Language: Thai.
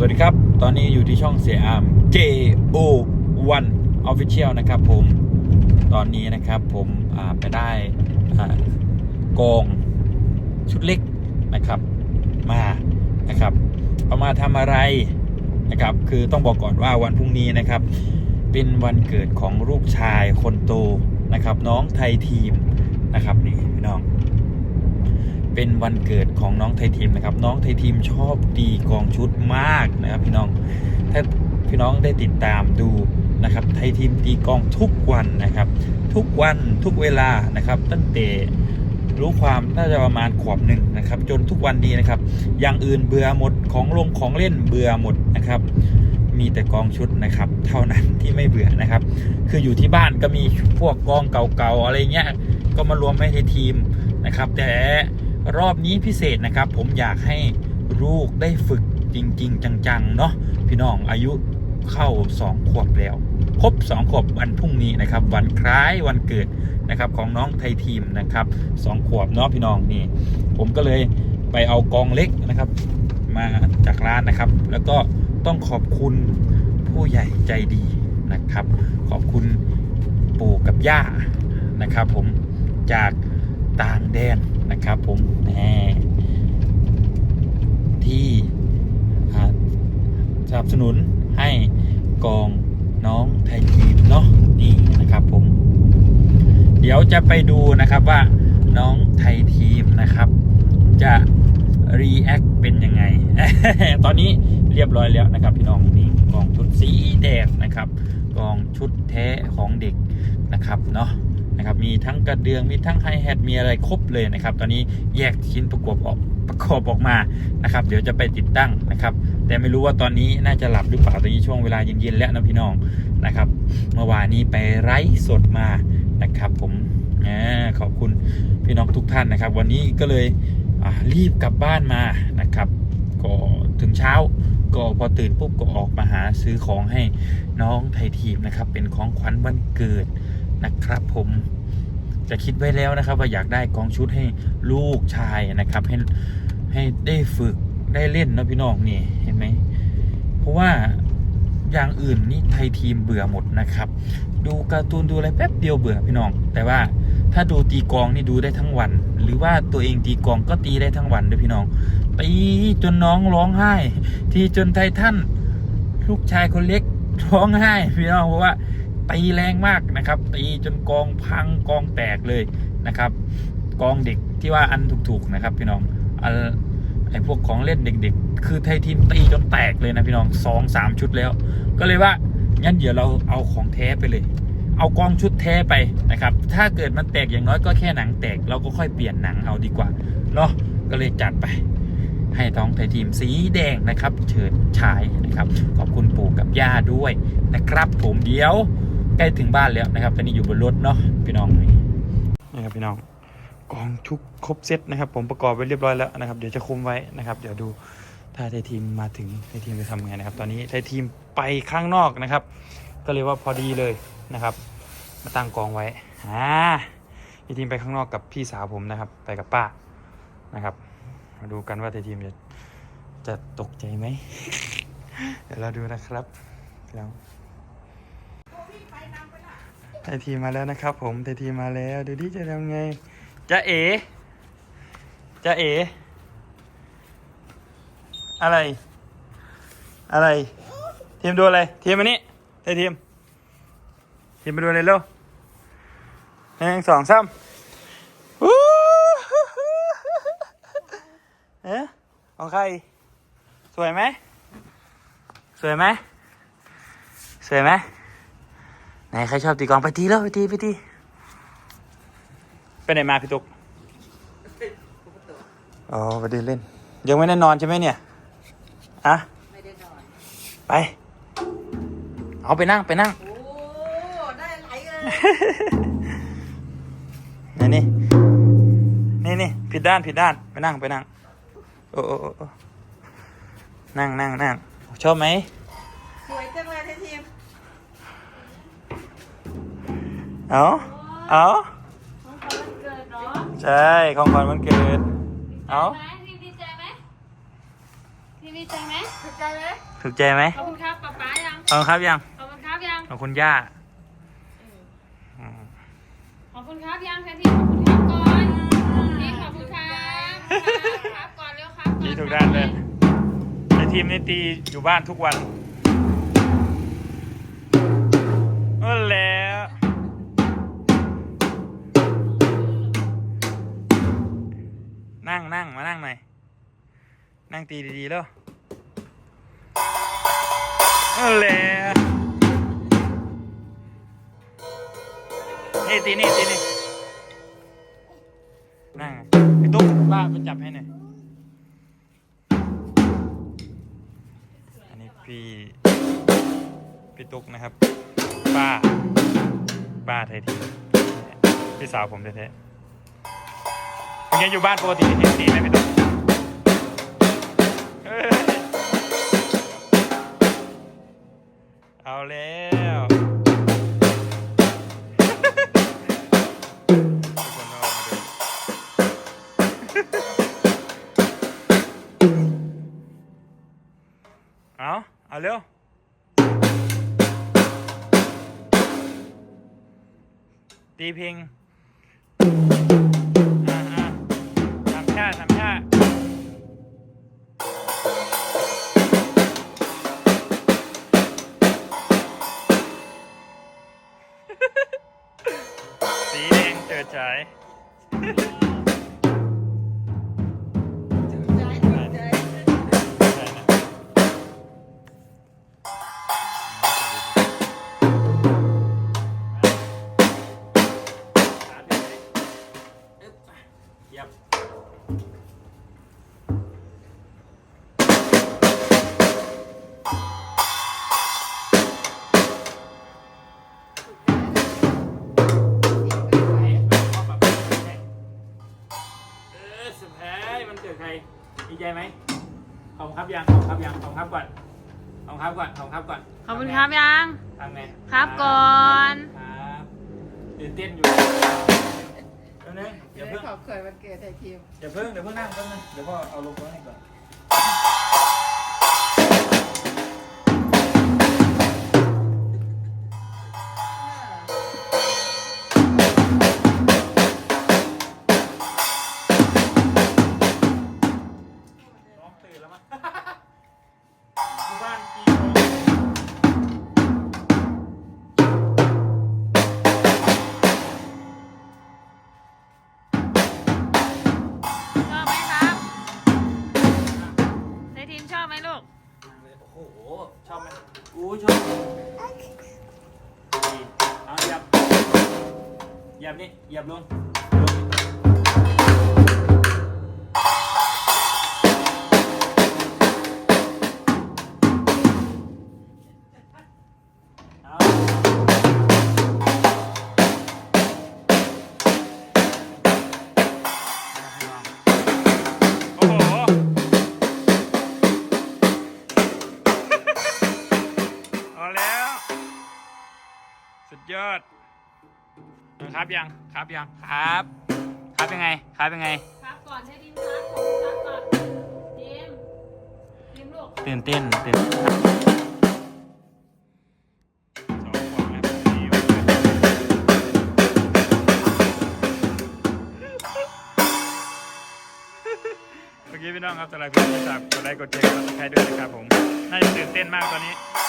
สวัสดีครับ ตอนนี้อยู่ที่ช่องเสียอาม JO1 Official นะครับผม ตอนนี้นะครับผมไปได้กองชุดเล็กนะครับมานะครับ เอามาทำอะไรนะครับ คือต้องบอกก่อนว่าวันพรุ่งนี้นะครับ เป็นวันเกิดของลูกชายคนโตนะครับ น้องไทยทีมนะครับนี่พี่น้อง เป็นวันเกิดของน้องไทยทีมนะครับ น้องไทยทีมชอบตีกองชุดมากนะครับ พี่น้องถ้าพี่น้องได้ติดตามดูนะครับ ไทยทีมตีกองทุกวันนะครับ ทุกวันทุกเวลานะครับ ตั้งแต่รู้ความน่าจะประมาณขวบหนึ่งนะครับ จนทุกวันนี้นะครับ อย่างอื่นเบื่อหมดของลงของเล่นเบื่อหมดนะครับมีแต่กองชุดนะครับ เท่านั้นที่ไม่เบื่อนะครับ คืออยู่ที่บ้านก็มีพวกกองเก่าๆอะไรเงี้ยก็มารวมให้ทีมนะครับ แต่ รอบนี้พิเศษนะครับ ผมอยากให้ลูกได้ฝึกจริง ๆ จังๆ เนาะพี่น้องอายุเข้า 2 ขวบแล้ว ครบ 2 ขวบวันพรุ่งนี้นะครับ วันคล้ายวันเกิดนะครับของน้องไทยทีมนะครับ 2 ขวบเนาะพี่น้องนี่ ผมก็เลยไปเอากองเล็กนะครับ มาจากร้านนะครับ แล้วก็ต้องขอบคุณผู้ใหญ่ใจดีนะครับ ขอบคุณปู่กับย่านะครับ ผมจากต่างแดน นะครับผมที่สนับสนุนให้กองน้องไทยทีมเนาะนี่นะครับผม เดี๋ยวจะไปดูนะครับว่าน้องไทยทีมนะครับ จะรีแอคเป็นยังไง ตอนนี้เรียบร้อยแล้วนะครับ พี่น้องนี่กองชุดสีแดงนะครับ กองชุดแท้ของเด็กนะครับเนาะ นะครับมีทั้งกระเดืองมีทั้งไฮแฮทมีอะไรครบเลยนะครับ ตอนนี้แยกชิ้นประกอบออกประกอบออกมานะครับ เดี๋ยวจะไปติดตั้งนะครับ แต่ไม่รู้ว่าตอนนี้น่าจะหลับหรือเปล่าตอนนี้ช่วงเวลาเย็นๆแล้วนะพี่น้องนะครับ เมื่อวานนี้ไปไร้สดมานะครับผมอขอบคุณพี่น้องทุกท่านนะครับ วันนี้ก็เลยรีบกลับบ้านมานะครับก็ถึงเช้าก็พอตื่นปุ๊บก็ออกมาหาซื้อของให้น้องไทยทีมนะครับ เป็นของขวัญวันเกิด นะครับผมจะคิดไว้แล้วนะครับ ว่าอยากได้กองชุดให้ลูกชายนะครับ ให้ให้ได้ฝึกได้เล่นนะพี่น้องนี่เห็นไหมเพราะว่าอย่างอื่นนี่ไทยทีมเบื่อหมดนะครับ ดูการ์ตูนดูอะไรแป๊บเดียวเบื่อพี่น้อง แต่ว่าถ้าดูตีกองนี่ดูได้ทั้งวัน หรือว่าตัวเองตีกองก็ตีได้ทั้งวันด้วยพี่น้องตีจนน้องร้องไห้ ทีจนไททันลูกชายคนเล็กร้องไห้พี่น้องเพราะว่า ตีแรงมากนะครับ ตีจนกองพังกองแตกเลยนะครับ กองเด็กที่ว่าอันถูกๆนะครับ พี่น้องอไอพวกของเล่นเด็ก ๆ คือไทยทีมตีจนแตกเลยนะพี่น้องสองสามชุดแล้ว ก็เลยว่างั้นเดี๋ยวเราเอาของแท้ไปเลย เอากองชุดแท้ไปนะครับ ถ้าเกิดมันแตกอย่างน้อยก็แค่หนังแตกเราก็ค่อยเปลี่ยนหนังเอาดีกว่าเนาะก็เลยจัดไปให้ท้องไทยทีมสีแดงนะครับ เฉิดฉายนะครับ ขอบคุณปู่กับย่าด้วยนะครับ ผมเดี๋ยว ใกล้ถึงบ้านแล้วนะครับ ตอนนี้อยู่บนรถเนาะพี่น้องนี่ครับพี่น้องกองชุกครบเซตนะครับ ผมประกอบไว้เรียบร้อยแล้วนะครับ เดี๋ยวจะคุมไว้นะครับ เดี๋ยวดูถ้าไทยทีมมาถึงไทยทีมจะทำไงนะครับ ตอนนี้ไทยทีมไปข้างนอกนะครับ ก็เลยว่าพอดีเลยนะครับ มาตั้งกองไว้อ่าไทยทีมไปข้างนอกกับพี่สาวผมนะครับ ไปกับป้านะครับ มาดูกันว่าไทยทีมจะจะตกใจไหมเดี๋ยวเราดูนะครับแล้ว ทยทีมาแล้วนะครับ ผมไทยทีมาแล้ว ดูดิจะทำไงจะเอจะเออะไร อะไรทีมดูอะไรทีมมานี่ไทยทีมทีมมาดูอะไรเร็วหนึ่งสองสามวู้เอ๊ะของใคร สวยไหมสวยไหมสวยไหม ไหนใครชอบตีกลองไปตีแล้วไปตีไปตีไปไหนมาพี่ตุ๊กอ๋อไปเดินเล่น ยังไม่ได้นอนใช่ไหมเนี่ยอะไม่ได้นอน ไป เอาไปนั่งไปนั่ง โอ้ ได้ไหลเลยนี่นี่นี่นี่ผิดด้านผิดด้านไปนั่งไปนั่ง โอ้โอ้โอ้โอ้นั่งนั่งนั่งชอบไหม เอาเอาของขวัญวันเกิดเนาะใช่ ของขวัญวันเกิด เอาไหมทีมดีใจไหมทีมดีใจไหมถูกใจไหมถูกใจไหมขอบคุณครับป๊าป๊ายังขอบคุณครับยัง ขอบคุณครับยังขอบคุณย่าอืมขอบคุณครับยังแทนที่ขอบคุณครับก่อนนี่ขอบคุณครับครับครับก่อนเร็วครับก่อนดีทุกด้านเลยในทีมนี้ตีอยู่บ้านทุกวันโอ้แล้ว นั่งตีดีๆแล้วโอ้แล้วนี่ตีนี่ตีนี่นั่งไอ้ตุ๊กป้าไปจับให้หน่อยอันนี้พี่พี่ตุ๊กนะครับ ป้า ป้าไทยทีพี่สาวผมแท้ๆเป็นไงอยู่บ้านปกติเห็นตีไหมพี่ตุ๊ก เอาแล้วเอาเอาเร็วตีเพลง ขอบคุณครับก่อนขอบคุณครับก่อนขอบคุณครับยัง ทำไงครับก่อน ครับตื่นเต้นอยู่เดี๋ยวนึงเดี๋เดี๋ยยววขเพิ่องบเคยวันเกิดไทยทีมเดี๋ยวเพิ่งเดี๋ยวเพิ่งนั่งแป๊บนึงเดี๋ยวพ่อเอาลงไว้ให้ก่อนน้ ย ยังครับยังครับ ครับยังไงครับยังไง ครับก่อนให้ทีมครับขอบคุณครับก่อนทีมทีมลูกตื่นเต้นตื่นเต้นครับสองขวบนะครับดีมากเมื่อกี้พี่น้องครับสำหรับคลิปนี้ฝากกดไลค์กดแชร์กดซับสไครต์ด้วยนะครับผมน่าจะตื่นเต้นมากตอนนี้ใน